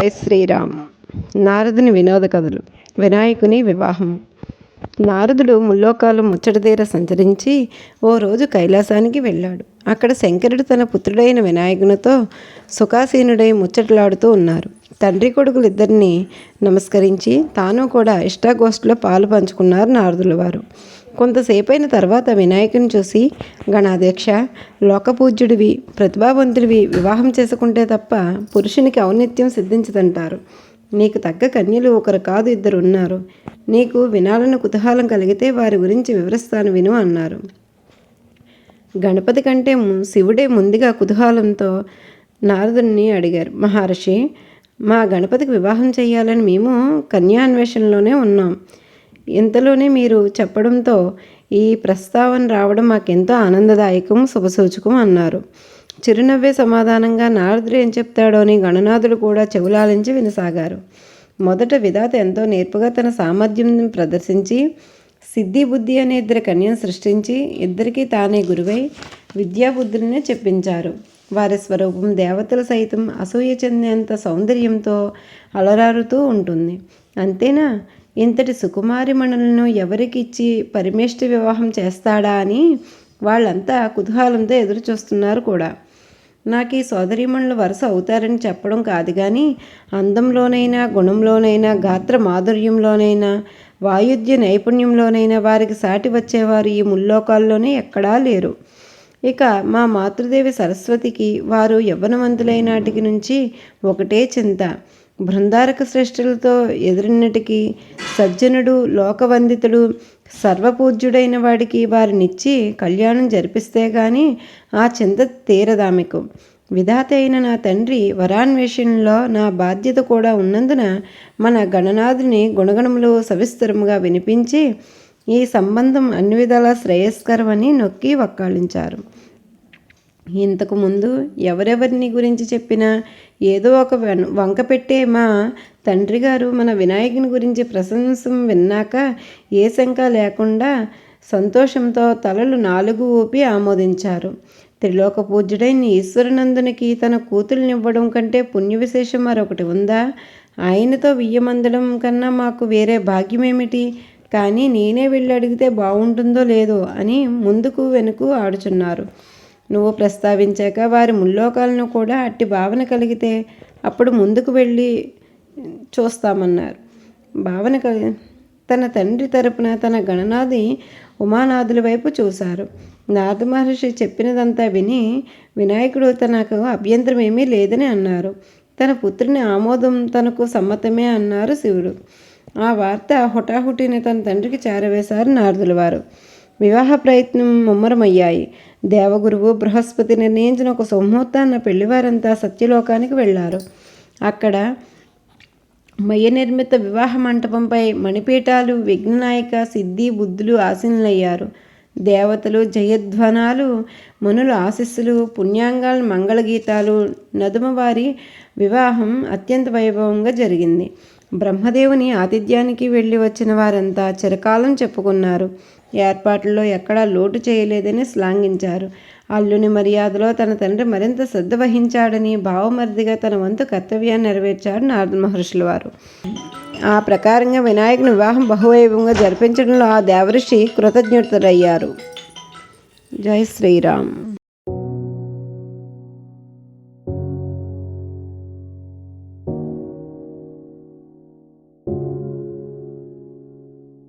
శ్రీరామ్. నారదుని వినోద కథలు వినాయకుని వివాహం. నారదుడు ముల్లోకాలు ముచ్చటతీర సంచరించి ఓ రోజు కైలాసానికి వెళ్ళాడు. అక్కడ శంకరుడు తన పుత్రుడైన వినాయకునితో సుఖాసీనుడై ముచ్చటలాడుతూ ఉన్నారు. తండ్రి కొడుకులిద్దరిని నమస్కరించి తాను కూడా ఇష్టాగోష్ఠిలో పాలు పంచుకున్నారు నారదుల వారు కొంతసేపైన తర్వాత వినాయకుని చూసి గణాధ్యక్ష లోకపూజ్యుడివి ప్రతిభావంతుడివి వివాహం చేసుకుంటే తప్ప పురుషునికి ఔన్నత్యం సిద్ధించదంటారు. నీకు తగ్గ కన్యలు ఒకరు కాదు ఇద్దరు ఉన్నారు నీకు వినాలని కుతూహలం కలిగితే వారి గురించి వివరిస్తాను విను అన్నారు. గణపతి కంటే శివుడే ముందుగా కుతూహలంతో నారదుని అడిగారు. మహర్షి మా గణపతికి వివాహం చేయాలని మేము కన్యాన్వేషణలోనే ఉన్నాం. ఇంతలోనే మీరు చెప్పడంతో ఈ ప్రస్తావన రావడం మాకెంతో ఆనందదాయకం శుభసూచకం అన్నారు. చిరునవ్వే సమాధానంగా నారదుడు ఏం చెప్తాడో అని గణనాథుడు కూడా చెవులాలించి వినసాగారు. మొదట విధాత ఎంతో నేర్పుగా తన సామర్థ్యం ప్రదర్శించి సిద్ధి బుద్ధి అనే ఇద్దరు కన్యను సృష్టించి ఇద్దరికీ తానే గురువై విద్యాబుద్ధులనే చెప్పించారు. వారి స్వరూపం దేవతలు సైతం అసూయ చెందేంత సౌందర్యంతో అలరారుతూ ఉంటుంది. అంతేనా? ఇంతటి సుకుమారి మణులను ఎవరికిచ్చి పరిమేష్టి వివాహం చేస్తాడా అని వాళ్ళంతా కుతూహలంతో ఎదురు చూస్తున్నారు కూడా. నాకు ఈ సోదరీమణులు వరుస అవుతారని చెప్పడం కాదు కానీ అందంలోనైనా గుణంలోనైనా గాత్ర మాధుర్యంలోనైనా వాయుద్య నైపుణ్యంలోనైనా వారికి సాటి వచ్చేవారు ఈ ముల్లోకాల్లోనే ఎక్కడా లేరు. ఇక మా మాతృదేవి సరస్వతికి వారు యవ్వనవంతులైనాటికి నుంచి ఒకటే చింత. బృందారక శ్రేష్ఠులతో ఎదురున్నటికి సజ్జనుడు లోకవందితుడు సర్వపూజ్యుడైన వాడికి వారినిచ్చి కళ్యాణం జరిపిస్తే గాని ఆ చింత తీరదామెకు. విధాత అయిన నా తండ్రి వరాన్వేషణలో నా బాధ్యత కూడా ఉన్నందున మన గణనాథుని గుణగణములు సవిస్తరముగా వినిపించి ఈ సంబంధం అన్ని విధాలా శ్రేయస్కరమని నొక్కి వక్కాళించారు. ఇంతకుముందు ఎవరెవరిని గురించి చెప్పినా ఏదో ఒక వంక పెట్టే మా తండ్రి గారు మన వినాయకుని గురించి ప్రశంసం విన్నాక ఏ శంక లేకుండా సంతోషంతో తలలు నాలుగు ఊపి ఆమోదించారు. త్రిలోక పూజ్యుడైన ఈశ్వరనందునికి తన కూతుర్నివ్వడం కంటే పుణ్య విశేషం మరొకటి ఉందా? ఆయనతో వియ్యమందడం కన్నా మాకు వేరే భాగ్యమేమిటి? కానీ నేనే వెళ్ళి అడిగితే బాగుంటుందో లేదో అని ముందుకు వెనుకు ఆడుచున్నారు. నువ్వు ప్రస్తావించాక వారి ముల్లోకాలను కూడా అట్టి భావన కలిగితే అప్పుడు ముందుకు వెళ్ళి చూస్తామన్నారు. భావన కలి తన తండ్రి తరపున తన గణనాది ఉమానాథుల వైపు చూశారు. నాథ మహర్షి చెప్పినదంతా విని వినాయకుడు తనకు అభ్యంతరం ఏమీ లేదని అన్నారు. తన పుత్రుని ఆమోదం తనకు సమ్మతమే అన్నారు శివుడు. ఆ వార్త హుటాహుటిని తన తండ్రికి చేరవేశారు నారదుల వారు. వివాహ ప్రయత్నం ముమ్మరమయ్యాయి. దేవగురువు బృహస్పతి నిర్ణయించిన ఒక సుముహూర్తాన్న పెళ్ళివారంతా సత్యలోకానికి వెళ్ళారు అక్కడ మయ నిర్మిత వివాహ మంటపంపై మణిపీఠాలు విఘ్ననాయక సిద్ధి బుద్ధులు ఆసీనులయ్యారు. దేవతలు జయధ్వనాలు మనుల ఆశీస్సులు పుణ్యాంగాల మంగళగీతాలు నదుమవారి వివాహం అత్యంత వైభవంగా జరిగింది. బ్రహ్మదేవుని ఆతిథ్యానికి వెళ్ళి వచ్చిన వారంతా చిరకాలం చెప్పుకున్నారు. ఏర్పాట్లలో ఎక్కడా లోటు చేయలేదని శ్లాఘించారు. అల్లుని మర్యాదలో తన తండ్రి మరింత శ్రద్ధ వహించాడని భావమరిదిగా తన వంతు కర్తవ్యాన్ని నెరవేర్చారు నారద మహర్షుల వారు. ఆ ప్రకారంగా వినాయకుని వివాహం బహువైభవంగా జరిపించడంలో ఆ దేవఋషి కృతజ్ఞతరయ్యారు జై శ్రీరామ్.